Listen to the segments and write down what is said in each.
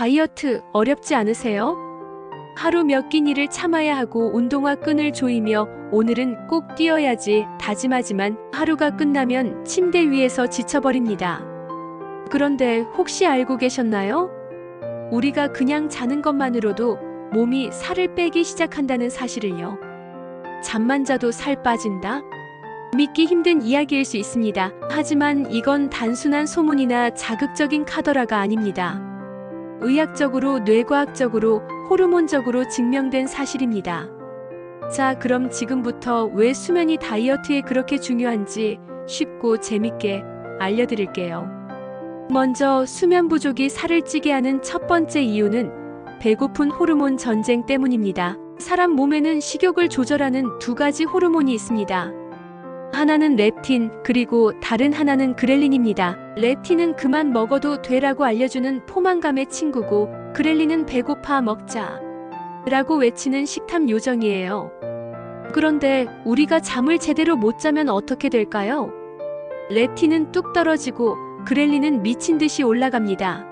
다이어트 어렵지 않으세요? 하루 몇 끼니를 참아야 하고 운동화 끈을 조이며 오늘은 꼭 뛰어야지 다짐하지만 하루가 끝나면 침대 위에서 지쳐버립니다. 그런데 혹시 알고 계셨나요? 우리가 그냥 자는 것만으로도 몸이 살을 빼기 시작한다는 사실을요. 잠만 자도 살 빠진다? 믿기 힘든 이야기일 수 있습니다. 하지만 이건 단순한 소문이나 자극적인 카더라가 아닙니다. 의학적으로, 뇌과학적으로, 호르몬적으로 증명된 사실입니다. 자, 그럼 지금부터 왜 수면이 다이어트에 그렇게 중요한지 쉽고 재밌게 알려드릴게요. 먼저 수면 부족이 살을 찌게 하는 첫 번째 이유는 배고픈 호르몬 전쟁 때문입니다. 사람 몸에는 식욕을 조절하는 두 가지 호르몬이 있습니다. 하나는 렙틴, 그리고 다른 하나는 그렐린입니다. 렙틴은 그만 먹어도 되라고 알려주는 포만감의 친구고, 그렐린은 배고파 먹자. 라고 외치는 식탐 요정이에요. 그런데 우리가 잠을 제대로 못 자면 어떻게 될까요? 렙틴은 뚝 떨어지고, 그렐린은 미친 듯이 올라갑니다.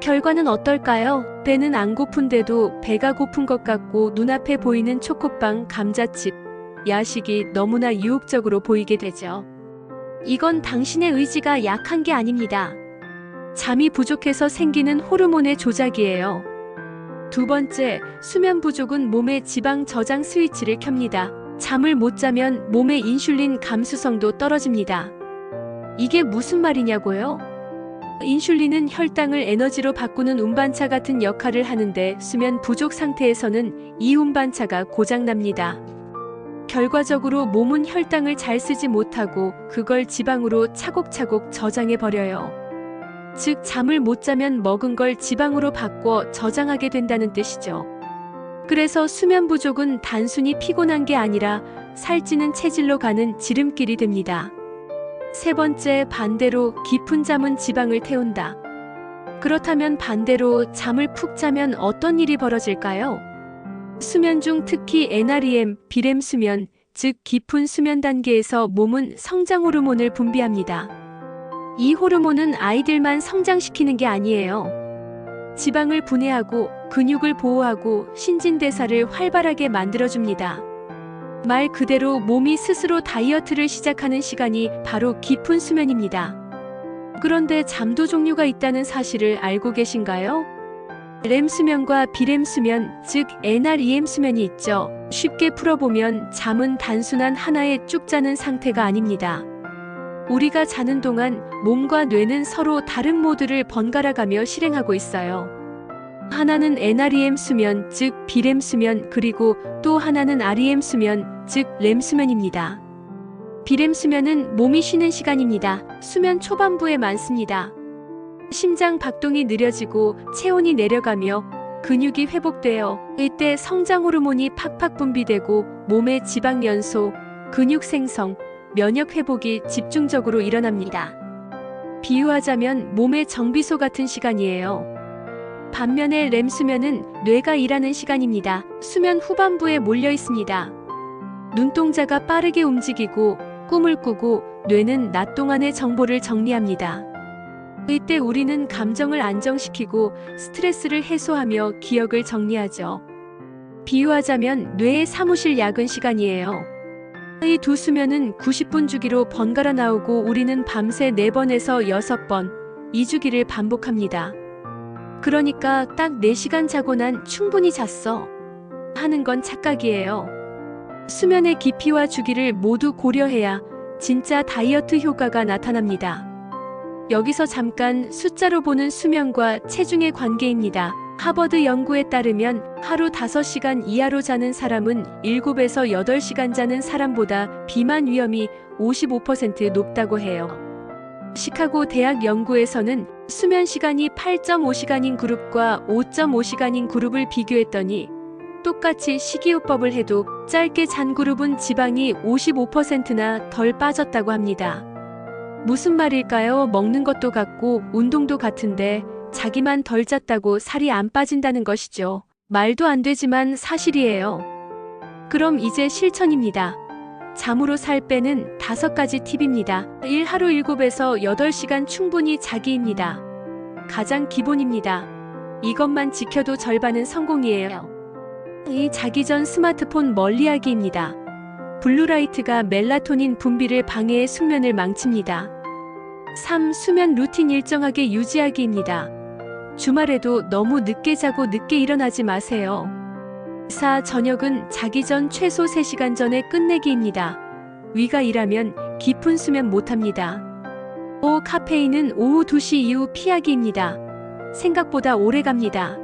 결과는 어떨까요? 배는 안 고픈데도 배가 고픈 것 같고 눈앞에 보이는 초코빵, 감자칩, 야식이 너무나 유혹적으로 보이게 되죠. 이건 당신의 의지가 약한 게 아닙니다. 잠이 부족해서 생기는 호르몬의 조작이에요. 두 번째, 수면 부족은 몸의 지방 저장 스위치를 켭니다. 잠을 못 자면 몸의 인슐린 감수성도 떨어집니다. 이게 무슨 말이냐고요? 인슐린은 혈당을 에너지로 바꾸는 운반차 같은 역할을 하는데 수면 부족 상태에서는 이 운반차가 고장납니다. 결과적으로 몸은 혈당을 잘 쓰지 못하고 그걸 지방으로 차곡차곡 저장해 버려요. 즉, 잠을 못 자면 먹은 걸 지방으로 바꿔 저장하게 된다는 뜻이죠. 그래서 수면 부족은 단순히 피곤한 게 아니라 살찌는 체질로 가는 지름길이 됩니다. 세 번째, 반대로 깊은 잠은 지방을 태운다. 그렇다면 반대로 잠을 푹 자면 어떤 일이 벌어질까요? 수면 중 특히 NREM, 비렘 수면, 즉 깊은 수면 단계에서 몸은 성장 호르몬을 분비합니다. 이 호르몬은 아이들만 성장시키는 게 아니에요. 지방을 분해하고 근육을 보호하고 신진대사를 활발하게 만들어줍니다. 말 그대로 몸이 스스로 다이어트를 시작하는 시간이 바로 깊은 수면입니다. 그런데 잠도 종류가 있다는 사실을 알고 계신가요? 렘 수면과 비렘 수면, 즉 NREM 수면이 있죠. 쉽게 풀어보면 잠은 단순한 하나의 쭉 자는 상태가 아닙니다. 우리가 자는 동안 몸과 뇌는 서로 다른 모드를 번갈아가며 실행하고 있어요. 하나는 NREM 수면, 즉 비렘 수면, 그리고 또 하나는 REM 수면, 즉 렘 수면입니다. 비렘 수면은 몸이 쉬는 시간입니다. 수면 초반부에 많습니다. 심장 박동이 느려지고 체온이 내려가며 근육이 회복되어 이때 성장 호르몬이 팍팍 분비되고 몸의 지방 연소, 근육 생성, 면역 회복이 집중적으로 일어납니다. 비유하자면 몸의 정비소 같은 시간이에요. 반면에 렘 수면은 뇌가 일하는 시간입니다. 수면 후반부에 몰려 있습니다. 눈동자가 빠르게 움직이고 꿈을 꾸고 뇌는 낮 동안의 정보를 정리합니다. 이때 우리는 감정을 안정시키고 스트레스를 해소하며 기억을 정리하죠. 비유하자면 뇌의 사무실 야근 시간이에요. 이 두 수면은 90분 주기로 번갈아 나오고 우리는 밤새 4번에서 6번, 2주기를 반복합니다. 그러니까 딱 4시간 자고 난 충분히 잤어. 하는 건 착각이에요. 수면의 깊이와 주기를 모두 고려해야 진짜 다이어트 효과가 나타납니다. 여기서 잠깐 숫자로 보는 수면과 체중의 관계입니다. 하버드 연구에 따르면 하루 5시간 이하로 자는 사람은 7에서 8시간 자는 사람보다 비만 위험이 55% 높다고 해요. 시카고 대학 연구에서는 수면 시간이 8.5시간인 그룹과 5.5시간인 그룹을 비교했더니 똑같이 식이요법을 해도 짧게 잔 그룹은 지방이 55%나 덜 빠졌다고 합니다. 무슨 말일까요? 먹는 것도 같고 운동도 같은데 자기만 덜 잤다고 살이 안 빠진다는 것이죠. 말도 안 되지만 사실이에요. 그럼 이제 실천입니다. 잠으로 살 빼는 다섯 가지 팁입니다. 1. 하루 7에서 8시간 충분히 자기입니다. 가장 기본입니다. 이것만 지켜도 절반은 성공이에요. 이 자기 전 스마트폰 멀리하기입니다. 블루라이트가 멜라토닌 분비를 방해해 숙면을 망칩니다. 3. 수면 루틴 일정하게 유지하기입니다. 주말에도 너무 늦게 자고 늦게 일어나지 마세요. 4. 저녁은 자기 전 최소 3시간 전에 끝내기입니다. 위가 일하면 깊은 수면 못합니다. 5. 카페인은 오후 2시 이후 피하기입니다. 생각보다 오래 갑니다.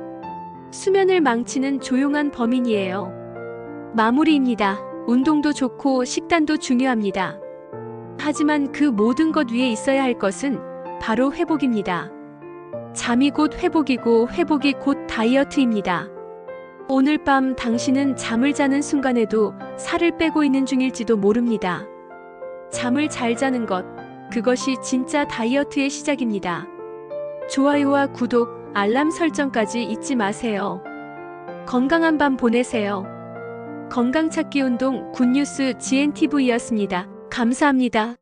수면을 망치는 조용한 범인이에요. 마무리입니다. 운동도 좋고 식단도 중요합니다. 하지만 그 모든 것 위에 있어야 할 것은 바로 회복입니다. 잠이 곧 회복이고 회복이 곧 다이어트입니다. 오늘 밤 당신은 잠을 자는 순간에도 살을 빼고 있는 중일지도 모릅니다. 잠을 잘 자는 것, 그것이 진짜 다이어트의 시작입니다. 좋아요와 구독, 알람 설정까지 잊지 마세요. 건강한 밤 보내세요. 건강 찾기 운동 굿뉴스 GNTV였습니다. 감사합니다.